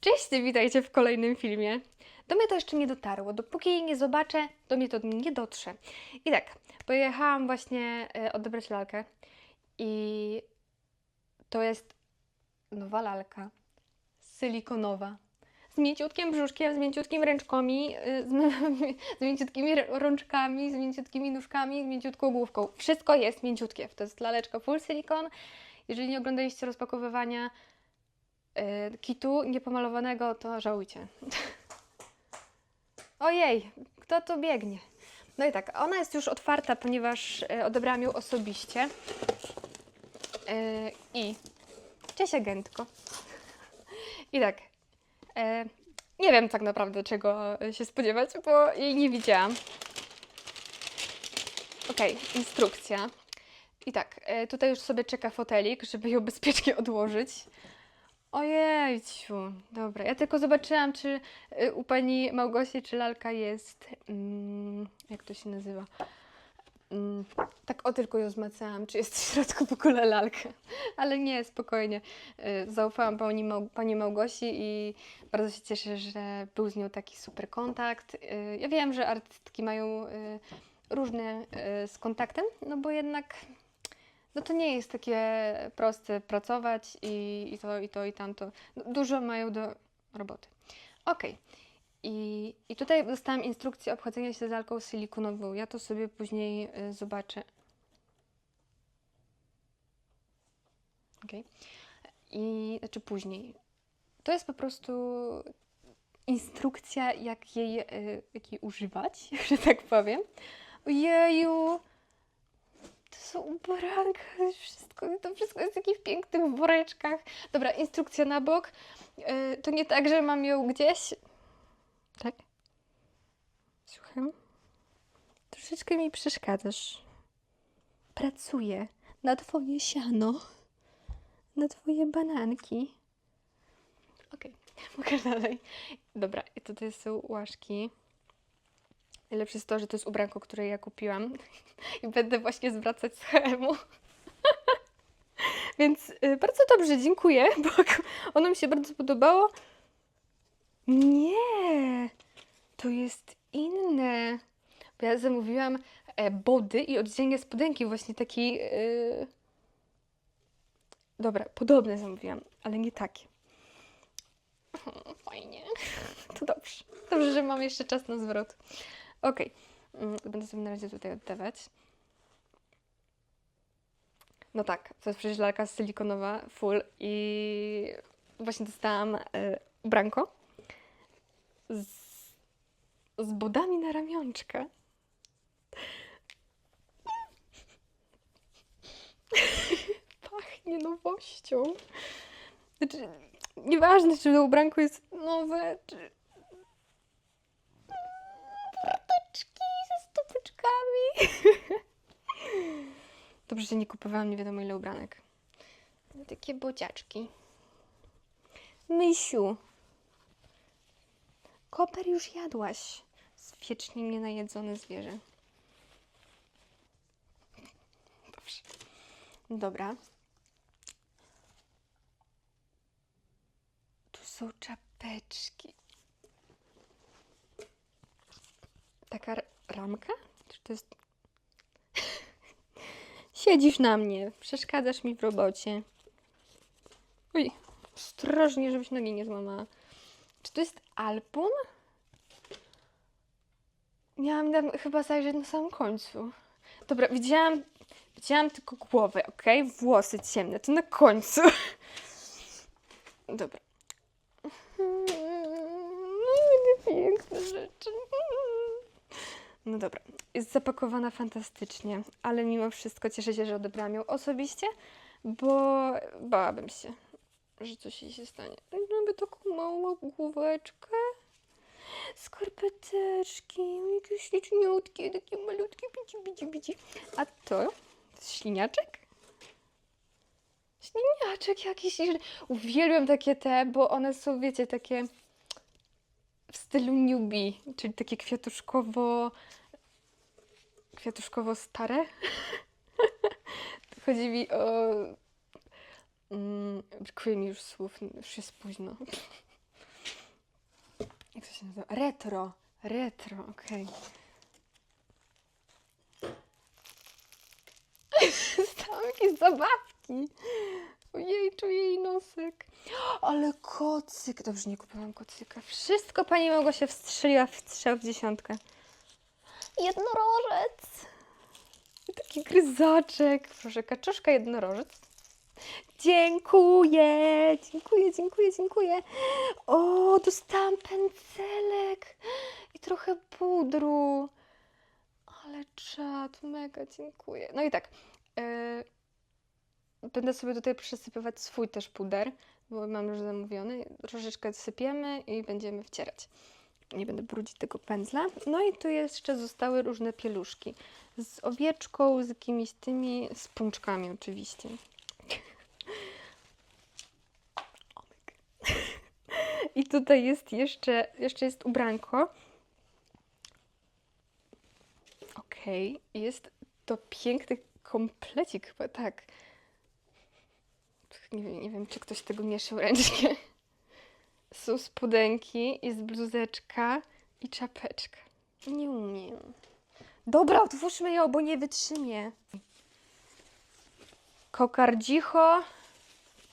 Cześć, witajcie w kolejnym filmie. Do mnie to jeszcze nie dotarło. Dopóki jej nie zobaczę, do mnie to nie dotrze. I tak, pojechałam właśnie e, odebrać lalkę i to jest nowa lalka, silikonowa. Z mięciutkim brzuszkiem, z mięciutkim ręczkami, e, z, z mięciutkimi rączkami, z mięciutkimi nóżkami, z mięciutką główką. Wszystko jest mięciutkie. To jest laleczka full silikon. Jeżeli nie oglądaliście rozpakowywania kitu niepomalowanego, to żałujcie. Ojej, kto tu biegnie? No i tak, ona jest już otwarta, ponieważ e, odebrałam ją osobiście. E, I cześć agentko. I tak, nie wiem tak naprawdę czego się spodziewać, bo jej nie widziałam. Okej, instrukcja. I tak, tutaj już sobie czeka fotelik, żeby ją bezpiecznie odłożyć. Ojejciu, dobra. Ja tylko zobaczyłam, czy y, u pani Małgosi, czy lalka jest. Mm, jak to się nazywa? Mm, tak o tylko ją zmacałam, czy jest w środku w ogóle lalka. Ale nie, spokojnie. Y, zaufałam pani, Mał, pani Małgosi i bardzo się cieszę, że był z nią taki super kontakt. Y, ja wiem, że artystki mają różne z kontaktem, no bo jednak no to nie jest takie proste pracować i, i to, i to, i tamto. No, Dużo mają do roboty. Okej. I, I tutaj dostałam instrukcję obchodzenia się z lalką silikonową. Ja to sobie później y, zobaczę. Okej. I znaczy później. To jest po prostu instrukcja, jak jej, y, jak jej używać, że tak powiem. Ojeju! To są ubranka, wszystko, to wszystko jest w takich pięknych woreczkach. Dobra, instrukcja na bok. Yy, to nie tak, że mam ją gdzieś. Tak? Słucham? Troszeczkę mi przeszkadzasz. Pracuję na twoje siano, na twoje bananki. Okej, mogę dalej. Dobra, i tutaj są łaszki. Najlepsze jest to, że to jest ubranko, które ja kupiłam i będę właśnie zwracać z. Więc y, bardzo dobrze, dziękuję, bo ono mi się bardzo podobało. Nie, to jest inne. Bo ja zamówiłam e, body i oddzielnie spodenki, właśnie taki. y, Dobra, podobne zamówiłam, ale nie takie. Fajnie. To dobrze. Dobrze, że mam jeszcze czas na zwrot. Okej. Mm, Będę sobie na razie tutaj oddawać. No tak, to jest przecież lalka silikonowa, full i właśnie dostałam e, ubranko z, z bodami na ramionczka. Pachnie nowością. Znaczy, nieważne, czy to ubranko jest nowe, czy... stopeczkami. Dobrze, że nie kupowałam nie wiadomo ile ubranek. Takie bociaczki. Mysiu. Koper już jadłaś. Wiecznie mnie najedzone zwierzę. Dobrze. Dobra. Tu są czapeczki. Taka ramka? To jest Siedzisz na mnie, przeszkadzasz mi w robocie. Oj, ostrożnie, żebyś nogi nie złamała. Czy to jest album? Miałam tam chyba zajrzeć na samym końcu. Dobra, widziałam, widziałam tylko głowę, ok? Włosy ciemne, to na końcu. Dobra. No, będzie piękne rzeczy. No dobra, jest zapakowana fantastycznie, ale mimo wszystko cieszę się, że odebrałam ją osobiście, bo bałabym się, że coś jej się stanie. Mamy taką małą główeczkę, skarpeteczki, jakieś śliczniutkie, takie malutkie, bici, bici, bici. A to? Śliniaczek? Śliniaczek jakiś. Uwielbiam takie te, bo one są, wiecie, takie w stylu newbie, czyli takie kwiatuszkowo kwiatuszkowo stare. Chodzi mi o. Mm, brakuje mi już słów, już jest późno. się nazywa? Retro. Retro, okej. Tam jakieś zabawki. Ojej, czuję jej nosek. Ale kocyk. Dobrze, nie kupiłam kocyka. Wszystko pani Małgosia wstrzeliła w strzał w dziesiątkę. Jednorożec. Taki gryzaczek. Proszę, kaczuszka jednorożec. Dziękuję, dziękuję, dziękuję, dziękuję. O, dostałam pędzelek i trochę pudru. Ale czad, mega dziękuję. No i tak, e, będę sobie tutaj przesypywać swój też puder, bo mam już zamówiony. Troszeczkę sypiemy i będziemy wcierać. Nie będę brudzić tego pędzla. No i tu jeszcze zostały różne pieluszki. Z owieczką, z jakimiś tymi, z pączkami oczywiście. I tutaj jest jeszcze, jeszcze jest ubranko. Okej, jest to piękny komplecik chyba, tak. Nie wiem, nie wiem, czy ktoś tego mieszał ręcznie. Są spodenki, jest bluzeczka i czapeczka. Nie umiem. Dobra, otwórzmy ją, bo nie wytrzymie. Kokardzicho.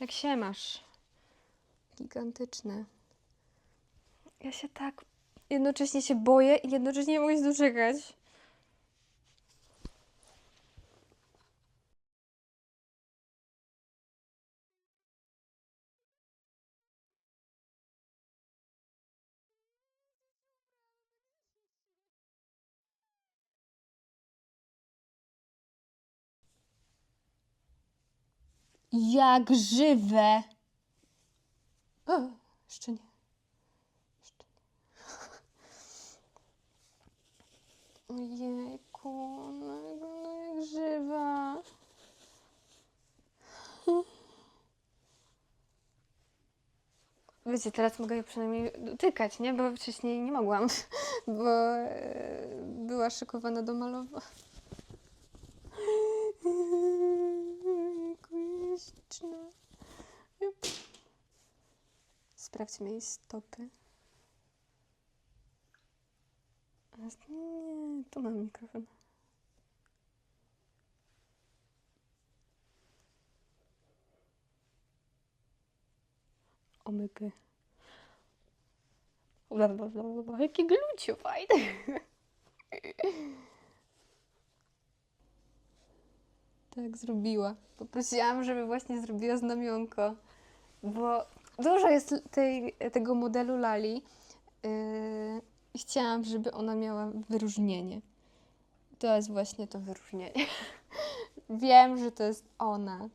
Jak się masz? Gigantyczne. Ja się tak jednocześnie się boję i jednocześnie nie mogę się doczekać. Jak żywe. O, jeszcze nie. Jeszcze nie. Ojejku, no, no jak żywa. Wiecie, teraz mogę je przynajmniej dotykać, nie? Bo wcześniej nie mogłam, bo e, była szykowana do malowania. Sprawdźmy jej stopy. Nie, tu mam mikrofon. Omygy. Bla, bla, bla, bla, bla. Jaki glucio fajny. Tak zrobiła. Poprosiłam, żeby właśnie zrobiła znamionko, bo dużo jest tej, tego modelu Lali yy, chciałam, żeby ona miała wyróżnienie. To jest właśnie to wyróżnienie. Wiem, że to jest ona,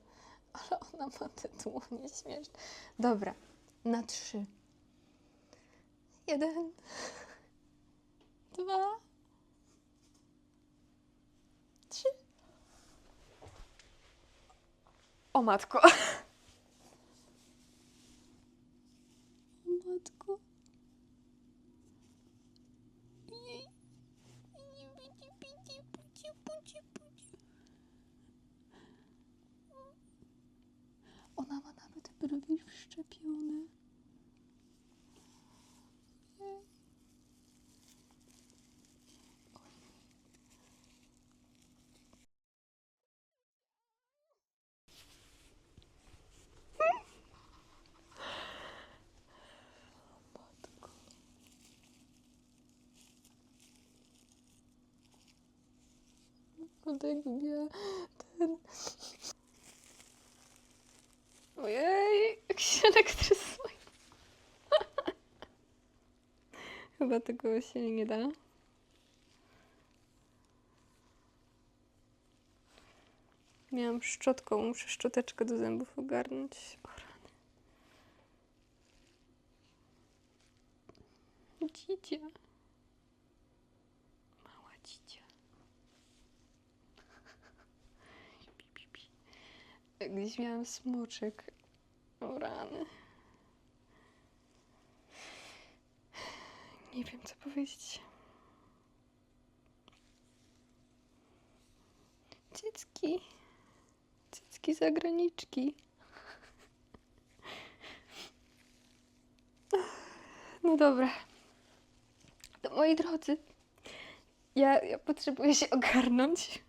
ale ona ma te dłonie śmieszne. Dobra, na trzy. Jeden, dwa, trzy. O matko. matko. Ona ma nawet brwi wszczepione. Jakby miała ten... Ojej, jak się elektryzuje. Chyba tego się nie da. Miałam szczotką, muszę szczoteczkę do zębów ogarnąć. O rany. Dzidzia. Gdzieś miałam smoczek. O rany. Nie wiem, co powiedzieć. Cycki. Cycki zagraniczki. No dobra. To moi drodzy, ja, ja potrzebuję się ogarnąć.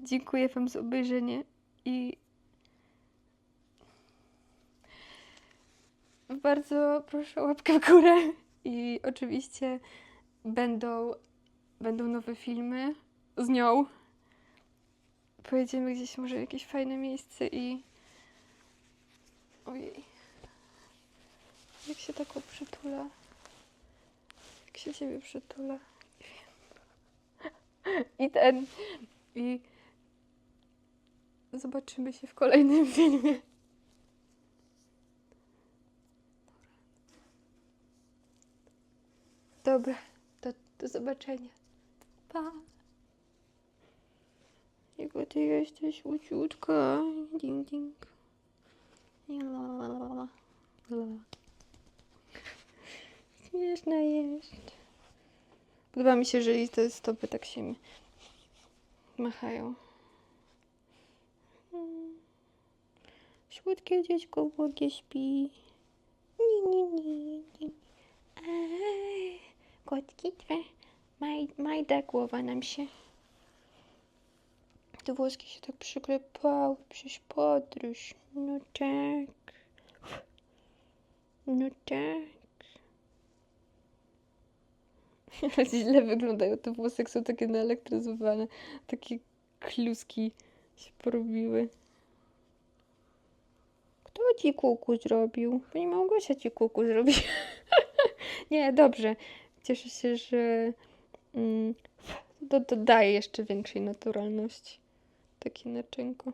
Dziękuję Wam za obejrzenie i bardzo proszę łapkę w górę. I oczywiście będą, będą nowe filmy z nią. Pojedziemy gdzieś może w jakieś fajne miejsce i. Ojej. Jak się taką przytula? Jak się ciebie przytula? I ten. I. Zobaczymy się w kolejnym filmie. Dobra, to do zobaczenia. Pa. Jaka ty jesteś łuciutka. Ding, ding. Śmieszna jest. Podoba mi się, że te stopy tak się machają. Słodkie dziecko błogie śpi. Nie, nie, nie, nie. Ej, kotki twe. Maj, majda głowa nam się. Te włoski się tak przyklepały przez podróż. No tak. No tak. Źle wyglądają te włosy, jak są takie naelektryzowane. Takie kluski się porobiły. Ci kuku zrobił? Pani Małgosia ci kuku zrobiła. Nie, dobrze. Cieszę się, że mm, dodaje jeszcze większej naturalności. Takie naczynko.